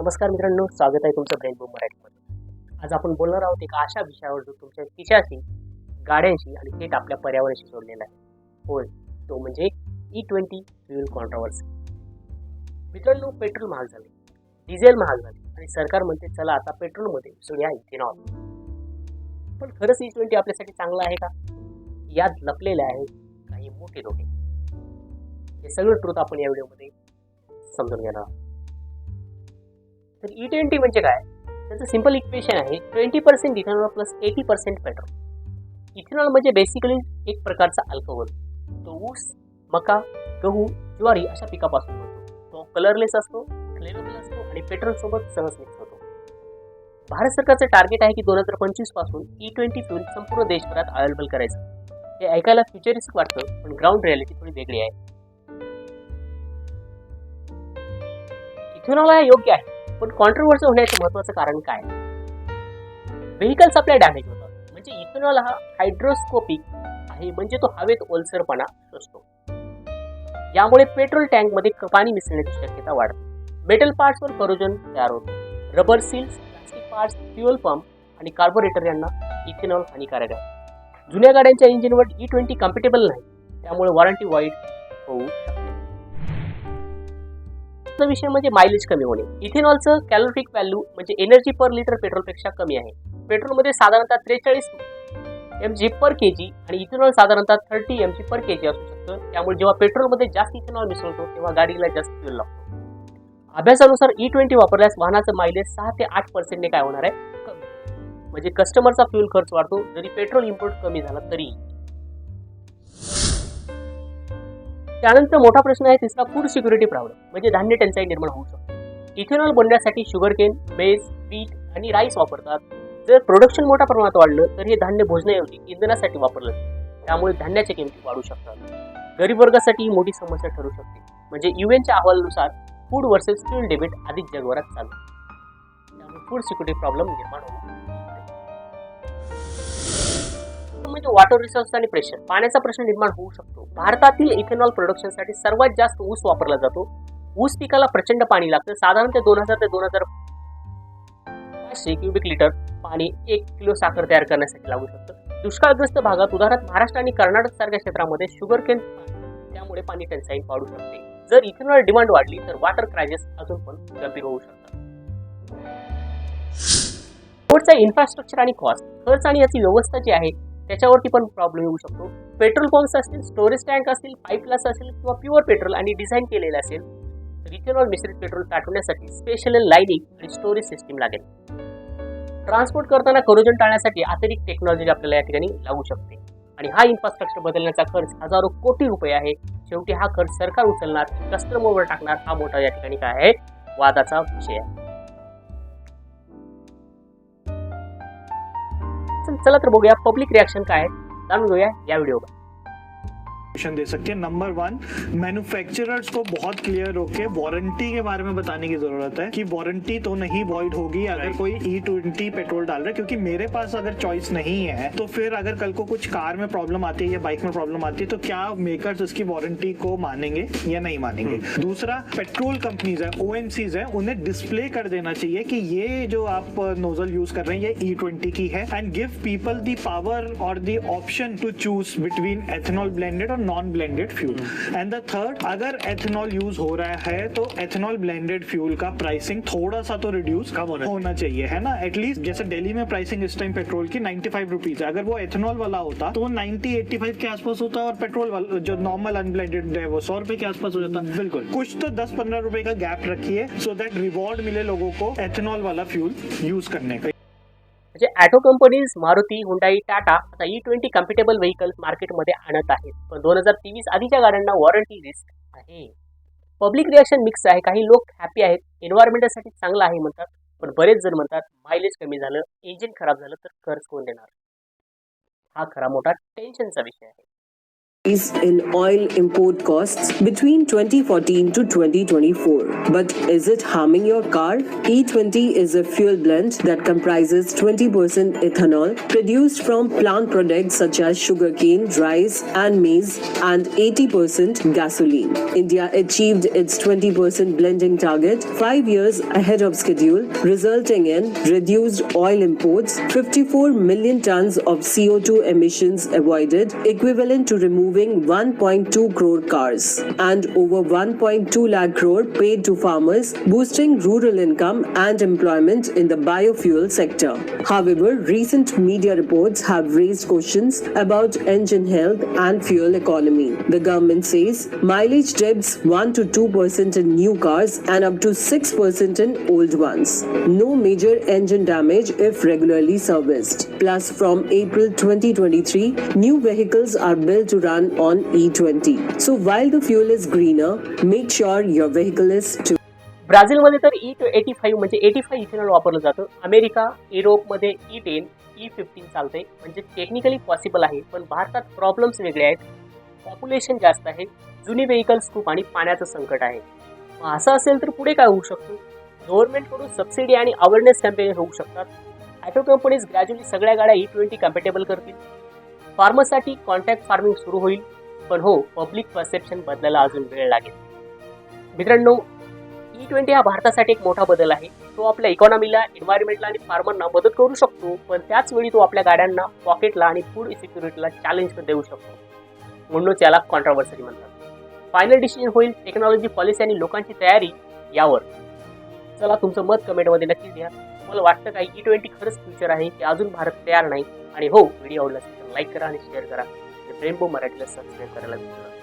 नमस्कार मित्रांनो स्वागत आहे तुमचं ब्रेन बूम मराठीमध्ये. आज आपण बोलणार आहोत एक अशा विषयावर जो तुमच्या खिशाशी गाड्यांशी आणि थेट आपल्या पर्यावरणाशी जोडलेला आहे. होय तो म्हणजे ई ट्वेंटी फ्युल कॉन्ट्रॉवर्सी मित्रांनो पेट्रोल महाग झाले. डिझेल महाग झाले. आणि सरकार म्हणते चला आता पेट्रोलमध्ये मिसळूया इथेनॉल. पण खरंच e ई ट्वेंटी आपल्यासाठी चांगलं आहे का? यात लपलेले आहेत काही मोठे धोके. हे सगळं ट्रूथ आपण या व्हिडिओमध्ये समजून घेणार आहोत. तर e ई ट्वेंटी म्हणजे काय? त्याचं सिंपल इक्वेशन आहे twenty percent ethanol plus eighty percent petrol ethanol म्हणजे बेसिकली एक प्रकारचा अल्कोहोल तो ऊस मका गहू ज्वारी अशा पिकापासून होतो. तो कलरलेस असतो फ्लेवरलेस असतो आणि पेट्रोल सोबत सहज मिक्स होतो. भारत सरकारचं टार्गेट आहे की दोन हजार पंचवीसपासून ई ट्वेंटी फ्युल संपूर्ण देशभरात अवेलेबल करायचं. हे ऐकायला फ्युचरिस्टिक वाटतं पण ग्राउंड रियालिटी थोडी वेगळी आहे. इथेनॉल हा योग्य आहे. पण कॉन्ट्रोवर्सी होण्याचं महत्वाचं कारण काय? व्हेकल्स आपल्या डॅमेज होतात म्हणजे इथेनॉल हा हायड्रोस्कोपिक आहे. म्हणजे तो हवेत ओलसरपणा असतो. यामुळे पेट्रोल टँकमध्ये मध्ये पाणी मिसळण्याची शक्यता वाढते. मेटल पार्ट्सवर करोजन तयार होतो. Rubber seals plastic parts fuel pump आणि कार्बोरेटर यांना इथेनॉल हानिकारक आहे. जुन्या गाड्यांच्या इंजिनवर ई ट्वेंटी कम्फर्टेबल नाही. त्यामुळे वॉरंटी वाईट होऊ शकते. दुसरा विषय म्हणजे मायलेज कमी होणे. इथेनॉलचं कॅलोरिफिक व्हॅल्यू म्हणजे एनर्जी पर लिटर पेट्रोलपेक्षा कमी आहे. पेट्रोलमध्ये साधारणतः त्रेचाळीस एम जी पर के जी आणि इथेनॉल साधारणतः थर्टी एम जी पर के जी असू शकतं. त्यामुळे जेव्हा पेट्रोलमध्ये जास्त इथेनॉल मिसळतो तेव्हा गाडीला जास्त फ्युल लागतो. अभ्यासानुसार e ई ट्वेंटी वापरल्यास वाहनाचं मायलेज सहा ते आठ पर्सेंटने काय होणार आहे? म्हणजे कस्टमरचा फ्युल खर्च वाढतो. जरी पेट्रोल इम्पोर्ट कमी झाला तरी. त्यानंतर मोठा प्रश्न आहे तिसरा फूड सिक्युरिटी प्रॉब्लेम म्हणजे धान्य टंचाई निर्माण होऊ शकतो. इथेनॉल बनण्यासाठी शुगरकेन बेस मेज बीट आणि राईस वापरतात. जर प्रोडक्शन मोठ्या प्रमाणात वाढलं तर हे धान्य भोजनाऐवजी इंधनासाठी वापरलं त्यामुळे धान्याच्या किमती वाढू शकतात. गरीब वर्गासाठी ही मोठी समस्या ठरू शकते. म्हणजे युएनच्या अहवालानुसार फूड वर्सेस फ्युल डेबिट अधिक जगभरात चालू. त्यामुळे फूड सिक्युरिटी प्रॉब्लेम निर्माण म्हणजे वॉटर रिसोर्स आणि प्रेशर पाण्याचा प्रश्न निर्माण होऊ शकतो. भारतातील इथेनॉल प्रोडक्शनसाठी सर्वात जास्त ऊस वापरला जातो. ऊस पिकाला प्रचंड पाणी लागतं. साधारणतः दोन हजार ते दोन हजार पाचशे क्युबिक लिटर पाणी एक किलो साखर तयार करण्यासाठी लागू शकतं. दुष्काळग्रस्त भागात उदाहरणार्थ महाराष्ट्र आणि कर्नाटक सारख्या क्षेत्रामध्ये शुगर केन त्यामुळे पाणी टंचाई वाढू शकते. जर इथेनॉल डिमांड वाढली तर वॉटर क्रायसिस अजून पण गंभीर होऊ शकतात. रोडचा इन्फ्रास्ट्रक्चर आणि कॉस्ट खर्च आणि याची व्यवस्था जी आहे त्याच्यावरती पण प्रॉब्लेम येऊ शकतो. पेट्रोल पंप्स असतील स्टोरेज टँक असतील पाईपलास असेल किंवा प्युअर पेट्रोल आणि डिझाईन केलेलं असेल तर इथेनॉल मिश्रित पेट्रोल साठवण्यासाठी स्पेशल लाईनिंग आणि स्टोरेज सिस्टीम लागेल. ट्रान्सपोर्ट करताना करोजन टाळण्यासाठी अतिरिक्त टेक्नॉलॉजी आपल्याला या ठिकाणी लागू शकते. आणि हा इन्फ्रास्ट्रक्चर बदलण्याचा खर्च हजारो कोटी रुपये आहे. शेवटी हा खर्च सरकार उचलणार कस्टमरवर टाकणार हा मोठा या ठिकाणी काय आहे? वादाचा विषय आहे. चला तर बघूया पब्लिक रिॲक्शन काय आहे. जाणून घेऊया या व्हिडिओवर सॉल्यूशन दे सकते हैं। नंबर वन मैन्युफैक्चरर्स को बहुत क्लियर होके वारंटी के बारे में बताने की ज़रूरत है कि वारंटी तो नहीं वॉइड होगी अगर कोई ई ट्वेंटी पेट्रोल डाल रहा है क्योंकि मेरे पास अगर चॉइस नहीं है तो फिर अगर कल को कुछ कार में प्रॉब्लम आती है या बाइक में प्रॉब्लम आती है तो क्या मेकर्स उसकी वारंटी को मानेंगे या नहीं मानेंगे? दूसरा पेट्रोल कंपनीज़ है ओ है उन्हें डिस्प्ले कर देना चाहिए कि ये जो आप नोजल यूज़ कर रहे हैं ये ई ट्वेंटी की है and give people the power और the option to choose between ethanol blended और non blended fuel and the third अगर एथेनॉल यूज़ हो रहा है तो एथेनॉल ब्लेंडेड फ्यूल का प्राइसिंग थोड़ा सा तो रिड्यूस कम होना होना चाहिए है ना? एटलीस्ट जैसे दिल्ली में प्राइसिंग इस टाइम पेट्रोल की 95 फाइव रुपीज़ है। अगर वो एथेनॉल वाला होता तो वो 90 85 के आसपास होता और पेट्रोल वाला जो नॉर्मल अनब्लेंडेड है वो सौ रुपए के आसपास हो जाता। बिल्कुल। कुछ तो 10 15 रुपए का गैप रखिए सो दैट रिवॉर्ड मिले लोगों को एथेनॉल वाला फ्यूल यूज़ करने का। म्हणजे auto companies Maruti Hyundai Tata आता ई ट्वेंटी कम्फर्टेबल व्हेकल्स मार्केटमध्ये आणत आहेत. पण दोन हजार तेवीस आधीच्या गाड्यांना वॉरंटी रिस्क आहे. पब्लिक रिॲक्शन मिक्स आहे. काही लोक हॅपी आहेत. एन्व्हायरमेंटसाठी चांगलं आहे म्हणतात. पण बरेच जण म्हणतात मायलेज कमी झालं इंजिन खराब झालं तर खर्च कोण देणार? हा खरा मोठा टेन्शनचा विषय आहे. In oil import costs between 2014 to 2024. But is it harming your car? E20 is a fuel blend that comprises 20% ethanol produced from plant products such as sugarcane, rice, and maize, and 80% gasoline. India achieved its 20% blending target five years ahead of schedule, resulting in reduced oil imports, 54 million tons of CO2 emissions avoided, equivalent to removing 1.2 crore cars, and over 1.2 lakh crore paid to farmers, boosting rural income and employment in the biofuel sector. However, recent media reports have raised questions about engine health and fuel economy. The government says mileage dips 1 to 2% in new cars and up to 6% in old ones. No major engine damage if regularly serviced. Plus, from April 2023, new vehicles are built to run on E20. So, while the fuel is greener, make sure your vehicle is too. ब्राझीलमध्ये तर E eighty five म्हणजे eighty five ethanol वापरलं जातं. America युरोपमध्ये E ten E fifteen चालते म्हणजे technically possible आहे पण भारतात प्रॉब्लेम्स वेगळे आहेत. पॉप्युलेशन जास्त आहे. जुनी व्हेकल्स खूप आणि पाण्याचं संकट आहे. मग असं असेल तर पुढे काय होऊ शकतो? गव्हर्नमेंटकडून सबसिडी आणि अवेअरनेस कॅम्पेन होऊ शकतात. ॲटो कंपनीज ग्रॅज्युअली सगळ्या गाड्या ई ट्वेंटी कम्पॅटेबल करतील. फार्मरसाठी कॉन्ट्रॅक्ट फार्मिंग सुरू होईल. पण हो पब्लिक परसेप्शन बदलायला अजून वेळ लागेल. मित्रांनो e ई ट्वेंटी हा भारतासाठी एक मोठा बदल आहे. तो आपल्या इकॉनॉमीला एन्व्हायरमेंटला आणि फार्मरना मदत करू शकतो. पण त्याच वेळी तो आपल्या गाड्यांना पॉकेटला आणि फूड सिक्युरिटीला चॅलेंज पण देऊ शकतो. म्हणूनच याला कॉन्ट्रावर्सरी म्हणतात. फायनल डिसिजन होईल टेक्नॉलॉजी पॉलिसी आणि लोकांची तयारी यावर. चला तुमचं मत कमेंटमध्ये नक्की द्या. मला वाटतं का ई ट्वेंटी खरंच फ्युचर आहे? की अजून भारत तयार नाही. आणि हो व्हिडिओ आवडला असेल तर लाईक करा आणि शेअर करा. रेनबो मराठीला सबस्क्राईब करायला विसरू नका.